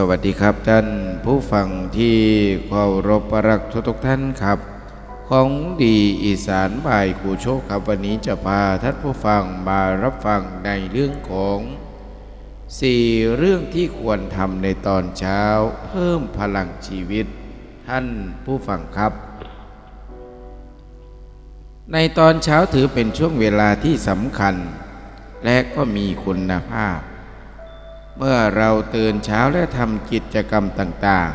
สวัสดีครับท่านผู้ฟังที่เคารพรักทุกทุกท่านครับ ของดีอีสานบ่ายคูโชคครับวันนี้จะพาท่านผู้ฟังมารับฟังในเรื่องของสี่เรื่องที่ควรทำในตอนเช้า เพิ่มพลังชีวิต ท่านผู้ฟังครับ ในตอนเช้าถือเป็นช่วงเวลาที่สำคัญ และก็มีคุณภาพ เมื่อเราตื่นเช้าและทำกิจกรรมต่าง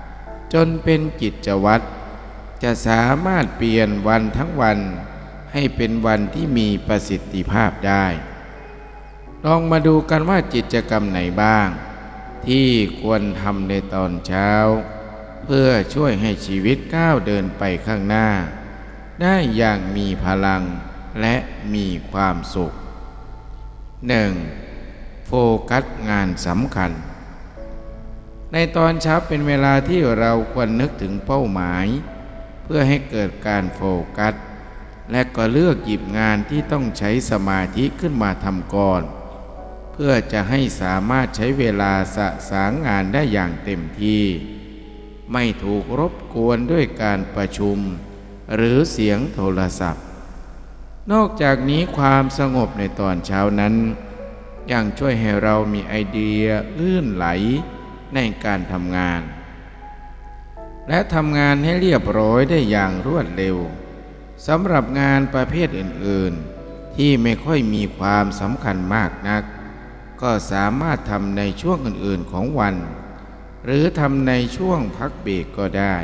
ๆ จนเป็นกิจวัตรจะสามารถเปลี่ยนวันทั้งวันให้เป็นวันที่มีประสิทธิภาพได้ ลองมาดูกันว่ากิจกรรมไหนบ้าง ที่ควรทำในตอนเช้า เพื่อช่วยให้ชีวิตก้าวเดินไปข้างหน้า ได้อย่างมีพลังและมีความสุข 1. โฟกัสงานสำคัญ ในตอนเช้าเป็นเวลาที่เราควรนึกถึงเป้าหมาย เพื่อให้เกิดการโฟกัส และก็เลือกหยิบงานที่ต้องใช้สมาธิขึ้นมาทำก่อน เพื่อจะให้สามารถใช้เวลาสะสางงานได้อย่างเต็มที่ ไม่ถูกรบกวนด้วยการประชุม หรือเสียงโทรศัพท์นอกจากนี้ความสงบในตอนเช้านั้น ยังช่วยให้เรามีไอเดียลื่นไหลในการทำงาน และทำงานให้เรียบร้อยได้อย่างรวดเร็วสำหรับงานประเภทอื่นๆ ที่ไม่ค่อยมีความสำคัญมากนัก ก็สามารถทำในช่วงอื่นๆของวัน หรือทำในช่วงพักเบรกก็ได้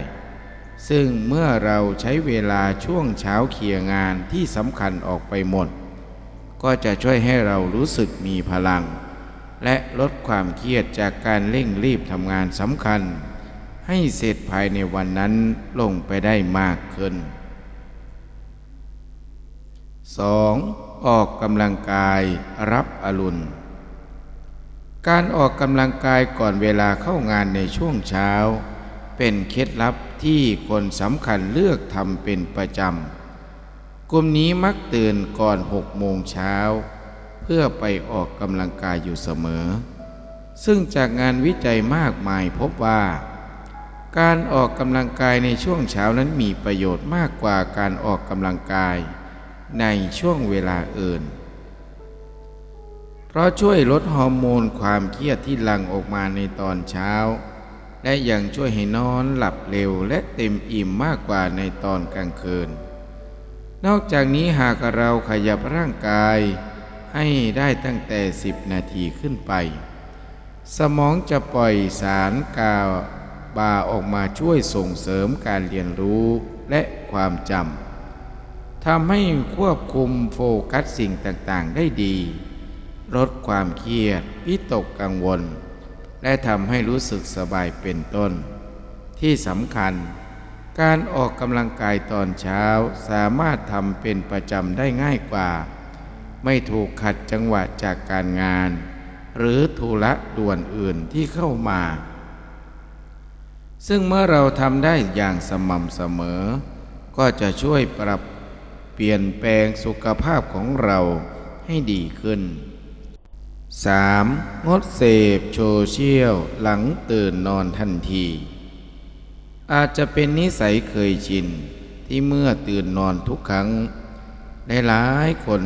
ซึ่งเมื่อเราใช้เวลาช่วงเช้าเคลียร์งานที่สำคัญออกไปหมด ก็จะช่วยให้เรารู้สึกมีพลัง และลดความเครียดจากการเร่งรีบทำงานสำคัญ ให้เสร็จภายในวันนั้นลงไปได้มากขึ้น 2. ออกกำลังกายรับอรุณ การออกกำลังกายก่อนเวลาเข้างานในช่วงเช้า เป็นเคล็ดลับที่คนสำคัญเลือกทำเป็นประจำ กลุ่มนี้มักตื่นก่อนหกโมงเช้า เพื่อไปออกกำลังกายอยู่เสมอ ซึ่งจากงานวิจัยมากมายพบว่า การออกกำลังกายในช่วงเช้านั้นมีประโยชน์มากกว่าการออกกำลังกายในช่วงเวลาอื่น เพราะช่วยลดฮอร์โมนความเครียดที่หลั่งออกมาในตอนเช้า และยังช่วยให้นอนหลับเร็วและเต็มอิ่มมากกว่าในตอนกลางคืน นอกจากนี้หากเราขยับร่างกาย ให้ได้ตั้งแต่ 10 นาทีขึ้นไป สมองจะปล่อยสารกาบาออกมาช่วยส่งเสริมการเรียนรู้และความจำทำให้ควบคุมโฟกัสสิ่งต่างๆได้ดี ลดความเครียดวิตกกังวล และทำให้รู้สึกสบายเป็นต้น ที่สำคัญ การออกกำลังกายตอนเช้าสามารถทำเป็นประจำได้ง่ายกว่า ไม่ถูกขัดจังหวะจากการงาน หรือธุระด่วนอื่นที่เข้ามา ซึ่งเมื่อเราทำได้อย่างสม่ำเสมอ ก็จะช่วยปรับเปลี่ยนแปลงสุขภาพของเราให้ดีขึ้น 3. งดเสพโซเชียลหลังตื่นนอนทันที อาจจะเป็นนิสัยเคยชิน ที่เมื่อตื่นนอนทุกครั้งหลายๆคน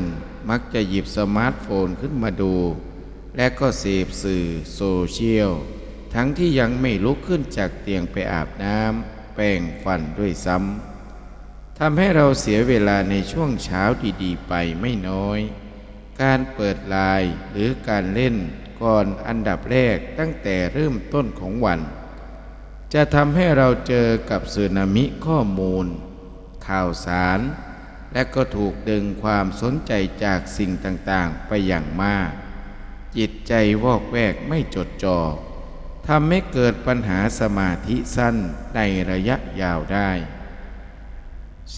มักจะหยิบสมาร์ทโฟนขึ้นมาดู และก็เสพสื่อโซเชียล ทั้งที่ยังไม่ลุกขึ้นจากเตียงไปอาบน้ำแปรงฟันด้วยซ้ำทำให้เราเสียเวลาในช่วงเช้าดีๆ ไปไม่น้อย การเปิดไลน์หรือการเล่นก่อนอันดับแรกตั้งแต่เริ่มต้นของวัน จะทำให้เราเจอกับสึนามิข้อมูล ข่าวสาร และก็ถูกดึงความสนใจจากสิ่งต่างๆ ไปอย่างมาก จิตใจวอกแวกไม่จดจ่อทำให้เกิดปัญหาสมาธิสั้นในระยะยาวได้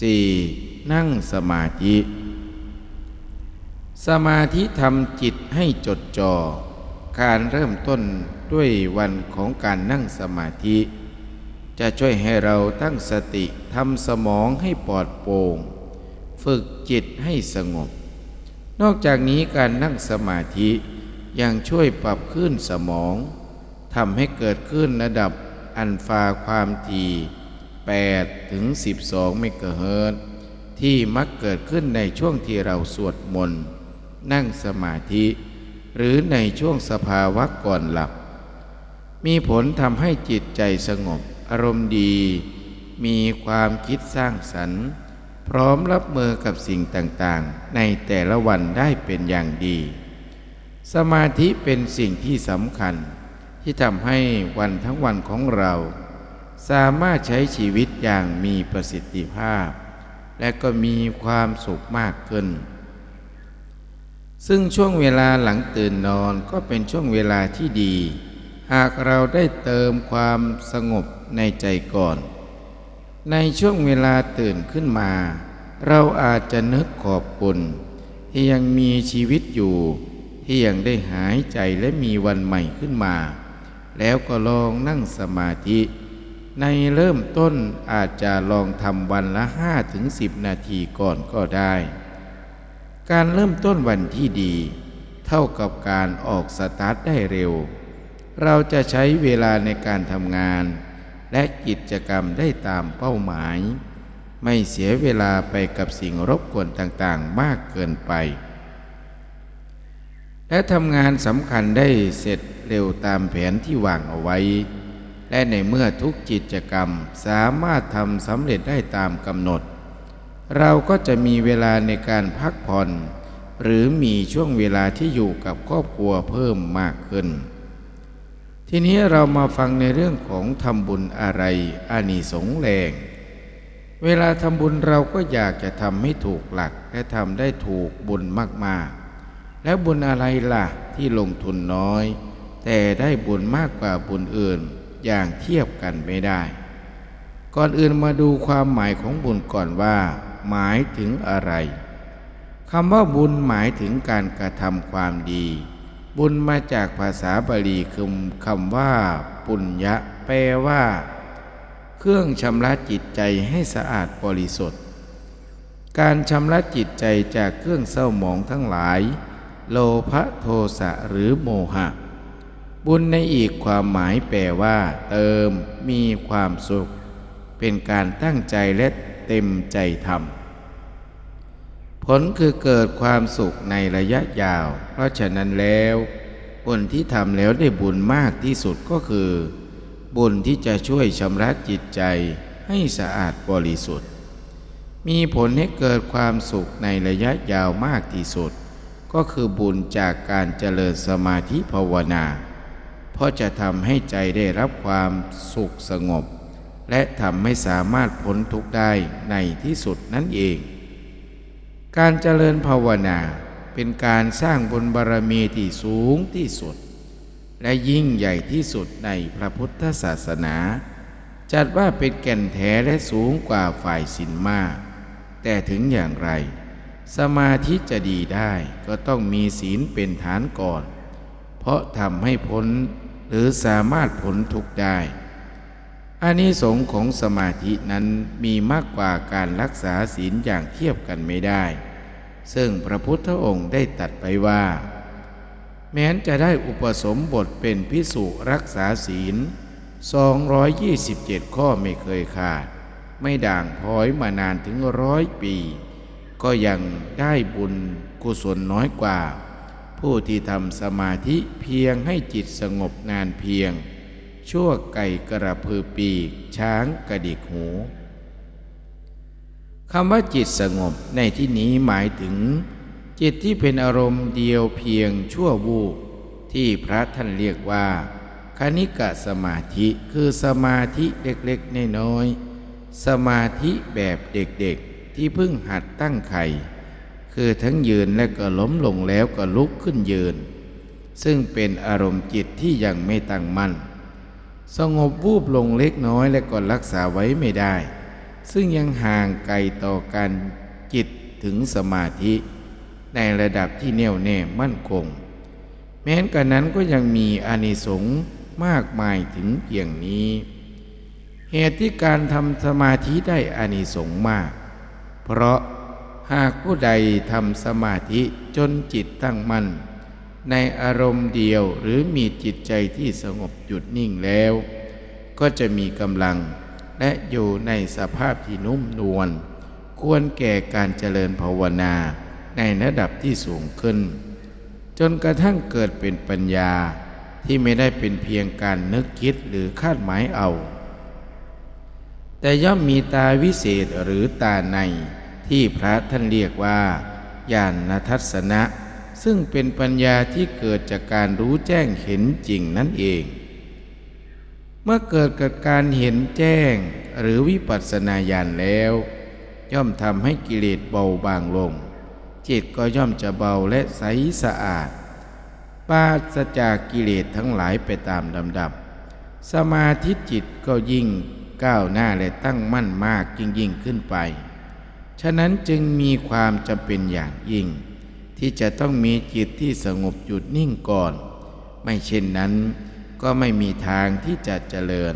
4. นั่งสมาธิ สมาธิทำจิตให้จดจ่อ การเริ่มต้นด้วยวันของการนั่งสมาธิ จะช่วยให้เราตั้งสติทำสมองให้ปลอดโปร่ง ฝึกจิตให้สงบ นอกจากนี้การนั่งสมาธิยังช่วยปรับขึ้นสมองทำให้เกิดขึ้นระดับอัลฟาความถี่8ถึง 12 เมกะเฮิรตซ์ที่มักเกิดขึ้นในช่วงที่เราสวดมนต์นั่งสมาธิ หรือในช่วงสภาวะก่อนหลับ มีผลทำให้จิตใจสงบ อารมณ์ดี มีความคิดสร้างสรรค์ พร้อมรับมือกับสิ่งต่างๆ ในแต่ละวันได้เป็นอย่างดี สมาธิเป็นสิ่งที่สำคัญ ที่ทำให้วันทั้งวันของเรา สามารถใช้ชีวิตอย่างมีประสิทธิภาพ และก็มีความสุขมากขึ้นซึ่งช่วงเวลาหลังตื่นนอนก็เป็นช่วงเวลาที่ดี หากเราได้เติมความสงบในใจก่อน ในช่วงเวลาตื่นขึ้นมา เราอาจจะนึกขอบคุณที่ยังมีชีวิตอยู่ ที่ยังได้หายใจและมีวันใหม่ขึ้นมา แล้วก็ลองนั่งสมาธิ ในเริ่มต้นอาจจะลองทำวันละ5ถึง10นาทีก่อนก็ได้ การเริ่มต้นวันที่ดี เท่ากับการออกสตาร์ทได้เร็ว เราจะใช้เวลาในการทำงาน และกิจกรรมได้ตามเป้าหมาย ไม่เสียเวลาไปกับสิ่งรบกวนต่างๆ มากเกินไป และทำงานสำคัญได้เสร็จเร็วตามแผนที่วางเอาไว้ และในเมื่อทุกกิจกรรมสามารถทำสำเร็จได้ตามกำหนด เราก็จะมีเวลาในการพักผ่อน หรือมีช่วงเวลาที่อยู่กับครอบครัวเพิ่มมากขึ้น ทีนี้เรามาฟังในเรื่องของทำบุญอะไรอานิสงส์แรง เวลาทำบุญเราก็อยากจะทำให้ถูกหลักและทำได้ถูกบุญมากๆ แล้วบุญอะไรล่ะที่ลงทุนน้อย แต่ได้บุญมากกว่าบุญอื่นอย่างเทียบกันไม่ได้ ก่อนอื่นมาดูความหมายของบุญก่อนว่า หมายถึงอะไรคำว่าบุญหมายถึงการกระทำความดี บุญมาจากภาษาบาลีคือคำว่า ปุญญะ แปลว่า เครื่องชำระจิตใจให้สะอาดบริสุทธิ์ การชำระจิตใจจากเครื่องเศร้าหมองทั้งหลาย โลภโทสะหรือโมหะ บุญในอีกความหมายแปลว่า เติมมีความสุข เป็นการตั้งใจและเต็มใจทำ ผลคือเกิดความสุขในระยะยาว เพราะฉะนั้นแล้วบุญที่ทำแล้วได้บุญมากที่สุดก็คือ บุญที่จะช่วยชำระจิตใจให้สะอาดบริสุทธิ์ มีผลให้เกิดความสุขในระยะยาวมากที่สุด ก็คือบุญจากการเจริญสมาธิภาวนา เพราะจะทำให้ใจได้รับความสุขสงบ และทำให้สามารถพ้นทุกข์ได้ในที่สุดนั่นเอง การเจริญภาวนาเป็นการสร้างบุญบารมีที่สูงที่สุด และยิ่งใหญ่ที่สุดในพระพุทธศาสนา จัดว่าเป็นแก่นแท้และสูงกว่าฝ่ายศีลมาก แต่ถึงอย่างไร สมาธิจะดีได้ก็ต้องมีศีลเป็นฐานก่อน เพราะทำให้พ้นหรือสามารถพ้นทุกได้อานิสงส์ของสมาธินั้นมีมากกว่าการรักษาศีลอย่างเทียบกันไม่ได้ ซึ่งพระพุทธองค์ได้ตัดไปว่า แม้นจะได้อุปสมบทเป็นพิสุรักษาศีล 227 ข้อไม่เคยขาด ไม่ด่างพร้อยมานานถึงร้อยปี ก็ยังได้บุญกุศลน้อยกว่า ผู้ที่ทำสมาธิเพียงให้จิตสงบนานเพียง ชั่วไก่กระพือปีกช้างกระดิกหู คำว่าจิตสงบในที่นี้หมายถึง จิตที่เป็นอารมณ์เดียวเพียงชั่ววูบที่พระท่านเรียกว่า คณิกะสมาธิคือสมาธิเล็กๆน้อยๆสมาธิแบบเด็กๆ ที่เพิ่งหัดตั้งไข่คือทั้งยืนและก็ล้มลงแล้วก็ลุกขึ้นยืน ซึ่งเป็นอารมณ์จิตที่ยังไม่ตั้งมั่น สงบวูบลงเล็กน้อยและก็รักษาไว้ไม่ได้ ซึ่งยังห่างไกลต่อการจิตถึงสมาธิ ในระดับที่แน่วแน่มั่นคง แม้นกันนั้นก็ยังมีอานิสงส์มากมายถึงเพียงนี้ เหตุที่การทำสมาธิได้อานิสงส์มาก เพราะหากผู้ใดทำสมาธิจนจิตตั้งมั่น ในอารมณ์เดียวหรือมีจิตใจที่สงบหยุดนิ่งแล้ว ก็จะมีกำลัง และอยู่ในสภาพที่นุ่มนวลควรแก่การเจริญภาวนาในระดับที่สูงขึ้น จนกระทั่งเกิดเป็นปัญญาที่ไม่ได้เป็นเพียงการนึกคิดหรือคาดหมายเอา แต่ย่อมมีตาวิเศษหรือตาในที่พระท่านเรียกว่าญาณทัศนะ ซึ่งเป็นปัญญาที่เกิดจากการรู้แจ้งเห็นจริงนั่นเอง เมื่อเกิดกับการเห็นแจ้งหรือวิปัสสนาญาณแล้ว ย่อมทำให้กิเลสเบาบางลง จิตก็ย่อมจะเบาและใสสะอาดปราศจากกิเลสทั้งหลายไปตามลำดับ สมาธิจิตก็ยิ่งก้าวหน้าและตั้งมั่นมากยิ่งยิ่งขึ้นไป ฉะนั้นจึงมีความจำเป็นอย่างยิ่ง ที่จะต้องมีจิตที่สงบหยุดนิ่งก่อน ไม่เช่นนั้น ก็ไม่มีทางที่จะเจริญ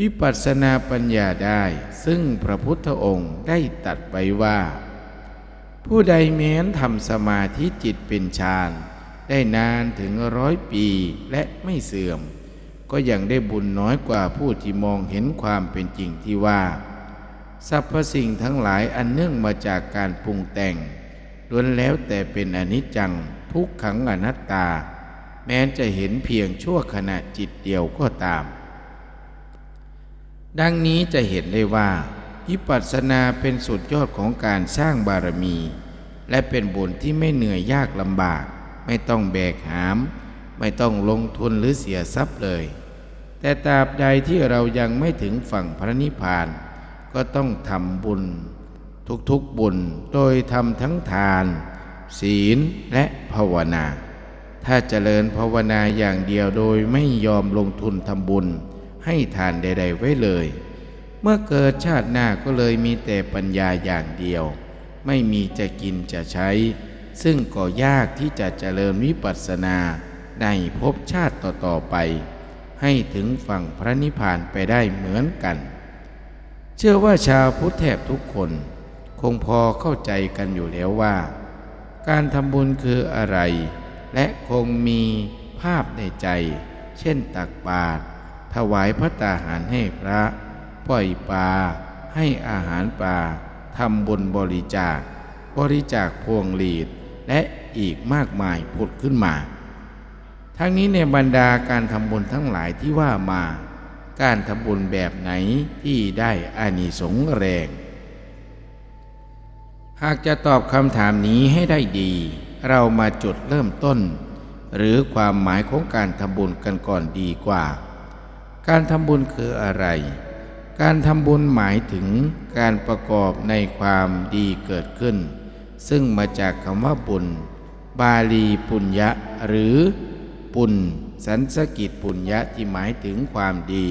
วิปัสสนาปัญญาได้ ซึ่งพระพุทธองค์ได้ตัดไว้ว่า ผู้ใดแม้นทำสมาธิจิตเป็นฌานได้นานถึงร้อยปีและไม่เสื่อม ก็ยังได้บุญน้อยกว่าผู้ที่มองเห็นความเป็นจริงที่ว่าสรรพสิ่งทั้งหลายอันเนื่องมาจากการปรุงแต่งล้วนแล้วแต่เป็นอนิจจังทุกขังอนัตตา แม้จะเห็นเพียงชั่วขณะจิตเดียวก็ตาม ดังนี้จะเห็นได้ว่าวิปัสสนาเป็นสุดยอดของการสร้างบารมี และเป็นบุญที่ไม่เหนื่อยยากลำบาก ไม่ต้องแบกหาม ไม่ต้องลงทุนหรือเสียทรัพย์เลย แต่ตราบใดที่เรายังไม่ถึงฝั่งพระนิพพาน ก็ต้องทำบุญ ทุกๆบุญโดยทำทั้งทาน ศีลและภาวนา ถ้าเจริญภาวนาอย่างเดียวโดยไม่ยอมลงทุนทำบุญ ให้ทานใด ๆ ไว้เลย เมื่อเกิดชาติหน้าก็เลยมีแต่ปัญญาอย่างเดียว ไม่มีจะกินจะใช้ ซึ่งก็ยากที่จะเจริญวิปัสสนาในภพชาติต่อ ๆ ไป ให้ถึงฝั่งพระนิพพานไปได้เหมือนกัน เชื่อว่าชาวพุทธแทบทุกคน คงพอเข้าใจกันอยู่แล้วว่า การทำบุญคืออะไร และคงมีภาพในใจ เช่นตักบาตรถวายพระตาหารให้พระ ปล่อยปลาให้อาหารปลาทำบุญบริจาค บริจาคพวงหลีดและอีกมากมายผุดขึ้นมา ทั้งนี้ในบรรดาการทำบุญทั้งหลายที่ว่ามา การทำบุญแบบไหนที่ได้อานิสงส์แรง หากจะตอบคำถามนี้ให้ได้ดี เรามาจุดเริ่มต้น หรือความหมายของการทำบุญกันก่อนดีกว่า การทำบุญคืออะไร การทำบุญหมายถึงการประกอบในความดีเกิดขึ้น ซึ่งมาจากคำว่าบุญ บาลีปุญญะหรือปุญสันสกิตปุญญะที่หมายถึงความดี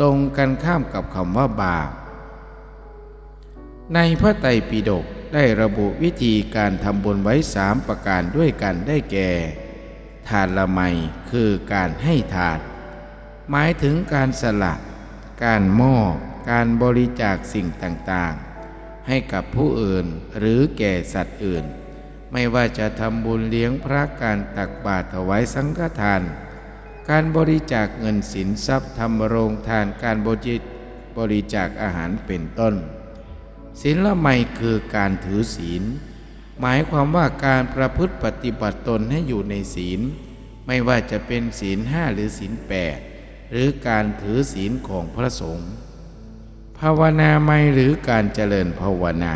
ตรงกันข้ามกับคำว่าบาปในพระไตรปิฎก ได้ระบุวิธีการทำบุญไว้สามประการด้วยกันได้แก่ ทานละไมคือการให้ทาน หมายถึงการสละ การมอบการบริจาคสิ่งต่างๆ ให้กับผู้อื่นหรือแก่สัตว์อื่น ไม่ว่าจะทำบุญเลี้ยงพระการตักบาตรถวายสังฆทาน การบริจาคเงินสินทรัพย์ทำโรงทานการบริบริจาคอาหารเป็นต้น ศีลละไมคือการถือศีล หมายความว่าการประพฤติปฏิบัติตนให้อยู่ในศีล ไม่ว่าจะเป็นศีลห้าหรือศีลแปดหรือการถือศีลของพระสงฆ์ภาวนาไม่หรือการเจริญภาวนา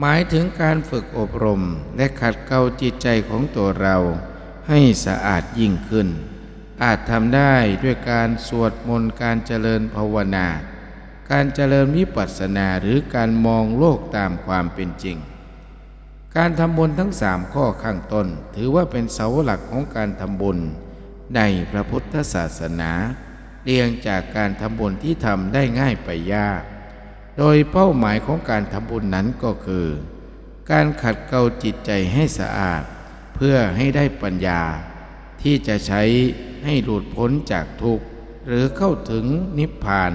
หมายถึงการฝึกอบรมและขัดเกลาจิตใจของตัวเราให้สะอาดยิ่งขึ้น อาจทำได้ด้วยการสวดมนต์การเจริญภาวนา การเจริญวิปัสสนาหรือการมองโลกตามความเป็นจริง การทำบุญทั้งสามข้อข้างต้น ถือว่าเป็นเสาหลักของการทำบุญ ในพระพุทธศาสนา เรียงจากการทำบุญที่ทำได้ง่ายไปยาก โดยเป้าหมายของการทำบุญนั้นก็คือ การขัดเกลาจิตใจให้สะอาด เพื่อให้ได้ปัญญา ที่จะใช้ให้หลุดพ้นจากทุกข์หรือเข้าถึงนิพพาน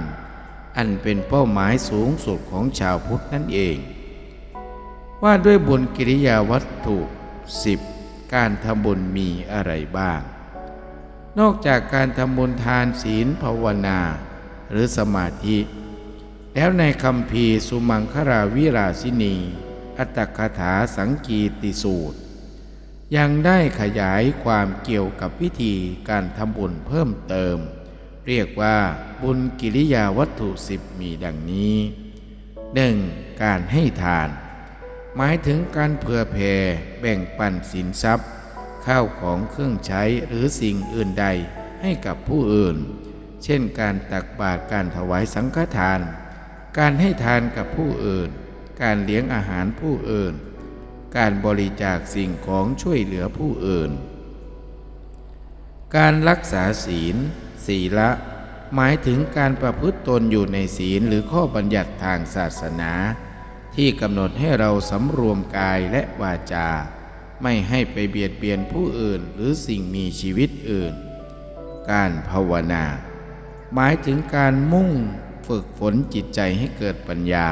อันเป็นเป้าหมายสูงสุดของชาวพุทธนั่นเอง ว่าด้วยบุญกิริยาวัตถุสิบการทำบุญมีอะไรบ้าง นอกจากการทำบุญทานศีลภาวนา หรือสมาธิ แล้วในคำพีสุมังคราวิราสินี อัตถคถาสังกีติสูตร ยังได้ขยายความเกี่ยวกับวิธีการทำบุญเพิ่มเติม เรียกว่าบุญกิริยาวัตถุสิบมีดังนี้ 1. การให้ทาน หมายถึงการเผื่อแผ่แบ่งปันสินทรัพย์ ข้าวของเครื่องใช้หรือสิ่งอื่นใดให้กับผู้อื่น เช่นการตักบาตรการถวายสังฆทาน การให้ทานกับผู้อื่น การเลี้ยงอาหารผู้อื่น การบริจาคสิ่งของช่วยเหลือผู้อื่น การรักษาศีล ศีละ หมายถึงการประพฤติตนอยู่ในศีลหรือข้อบัญญัติทางศาสนา ที่กำหนดให้เราสำรวมกายและวาจา ไม่ให้ไปเบียดเบียนผู้อื่นหรือสิ่งมีชีวิตอื่น การภาวนา หมายถึงการมุ่งฝึกฝนจิตใจให้เกิดปัญญา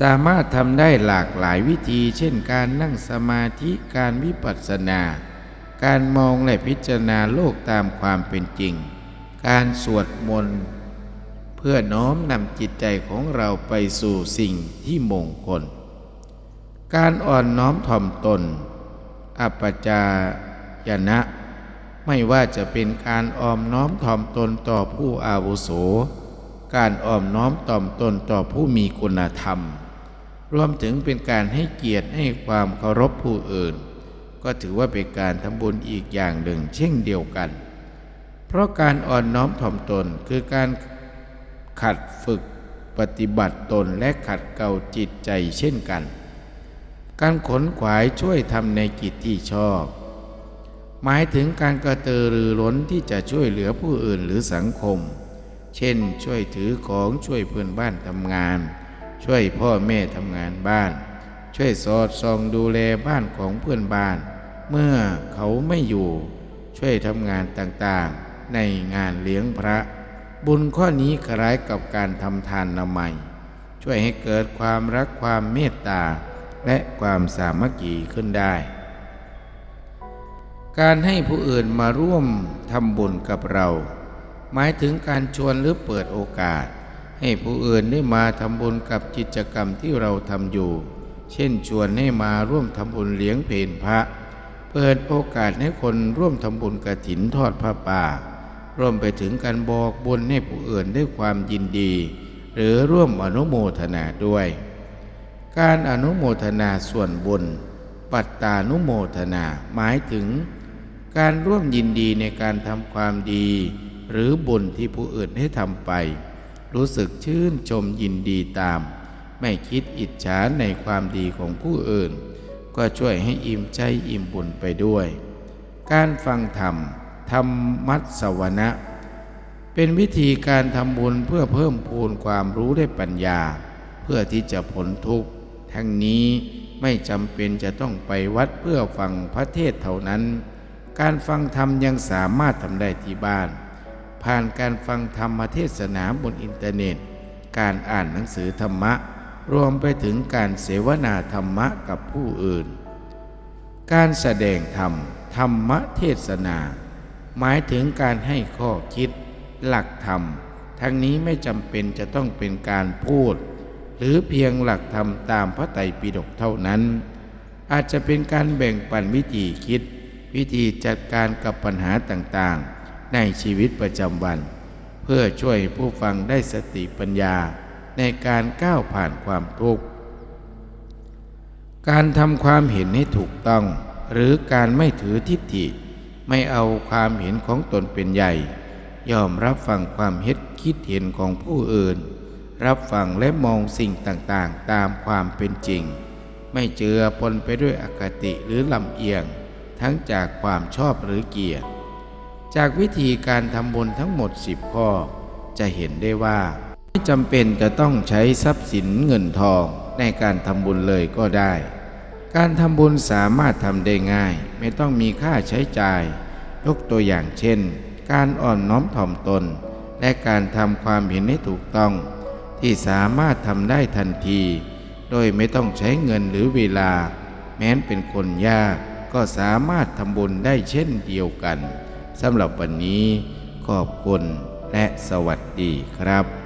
สามารถทำได้หลากหลายวิธี เช่นการนั่งสมาธิการวิปัสสนา การมองและพิจารณาโลกตามความเป็นจริง การสวดมนต์เพื่อน้อมนำจิตใจของเราไปสู่สิ่งที่มงคล การอ่อนน้อมถ่อมตน อัปจายนะ ไม่ว่าจะเป็นการออมน้อมถ่อมตนต่อผู้อาวุโส การออมน้อมถ่อมตนต่อผู้มีคุณธรรม รวมถึงเป็นการให้เกียรติให้ความเคารพผู้อื่น ก็ถือว่าเป็นการทำบุญอีกอย่างหนึ่งเช่นเดียวกัน เพราะการอ่อนน้อมถ่อมตนคือการขัดฝึกปฏิบัติตนและขัดเกลาจิตใจเช่นกัน การขนขวายช่วยทำในกิจที่ชอบ หมายถึงการกระตือรือร้นที่จะช่วยเหลือผู้อื่นหรือสังคม เช่น ช่วยถือของช่วยเพื่อนบ้านทำงาน ช่วยพ่อแม่ทำงานบ้าน ช่วยสอดส่องดูแลบ้านของเพื่อนบ้าน เมื่อเขาไม่อยู่ช่วยทำงานต่างๆ ในงานเลี้ยงพระ บุญข้อนี้คล้ายกับการทำทานนามัย ช่วยให้เกิดความรักความเมตตา และความสามัคคีขึ้นได้ การให้ผู้อื่นมาร่วมทำบุญกับเรา หมายถึงการชวนหรือเปิดโอกาส ให้ผู้อื่นได้มาทำบุญกับกิจกรรมที่เราทำอยู่ เช่นชวนให้มาร่วมทำบุญเลี้ยงเพลพระ เปิดโอกาสให้คนร่วมทำบุญกระถินทอดพระป่า ร่วมไปถึงการบอกบุญให้ผู้อื่นด้วยความยินดี หรือร่วมอนุโมทนาด้วย การอนุโมทนาส่วนบุญ ปัตตานุโมทนาหมายถึง การร่วมยินดีในการทำความดี หรือบุญที่ผู้อื่นให้ทำไป รู้สึกชื่นชมยินดีตาม ไม่คิดอิจฉาในความดีของผู้อื่น ก็ช่วยให้อิ่มใจอิ่มบุญไปด้วย การฟังธรรมธรรมัสวนะ เป็นวิธีการทำบุญเพื่อเพิ่มพูนความรู้ได้ปัญญา เพื่อที่จะพ้นทุกข์ ทั้งนี้ไม่จำเป็นจะต้องไปวัดเพื่อฟังพระเทศเท่านั้น การฟังธรรมยังสามารถทำได้ที่บ้าน ผ่านการฟังธรรมเทศนาบนอินเทอร์เน็ต การอ่านหนังสือธรรมะ รวมไปถึงการเสวนาธรรมะกับผู้อื่น การแสดงธรรม ธรรมเทศนา หมายถึงการให้ข้อคิด หลักธรรม ทั้งนี้ไม่จำเป็นจะต้องเป็นการพูด หรือเพียงหลักธรรมตามพระไตรปิฎกเท่านั้น อาจจะเป็นการแบ่งปันวิธีคิด วิธีจัดการกับปัญหาต่างๆ ในชีวิตประจำวัน เพื่อช่วยผู้ฟังได้สติปัญญา ในการก้าวผ่านความทุกข์ การทำความเห็นให้ถูกต้อง หรือการไม่ถือทิฏฐิ ไม่เอาความเห็นของตนเป็นใหญ่ ยอมรับฟังความเห็นคิดเห็นของผู้อื่น รับฟังและมองสิ่งต่างๆ ตามความเป็นจริง ไม่เจือปนไปด้วยอคติหรือลำเอียง ทั้งจากความชอบหรือเกียดจากวิธีการทำบุญทั้งหมดสิบข้อ จะเห็นได้ว่า ไม่จำเป็นจะต้องใช้ทรัพย์สินเงินทองในการทำบุญเลยก็ได้ การทำบุญสามารถทำได้ง่าย ไม่ต้องมีค่าใช้จ่าย ยกตัวอย่างเช่น การอ่อนน้อมถ่อมตน และการทำความเห็นให้ถูกต้อง ที่สามารถทำได้ทันที โดยไม่ต้องใช้เงินหรือเวลา แม้นเป็นคนยากก็สามารถทำบุญได้เช่นเดียวกันสำหรับวันนี้ขอบคุณและสวัสดีครับ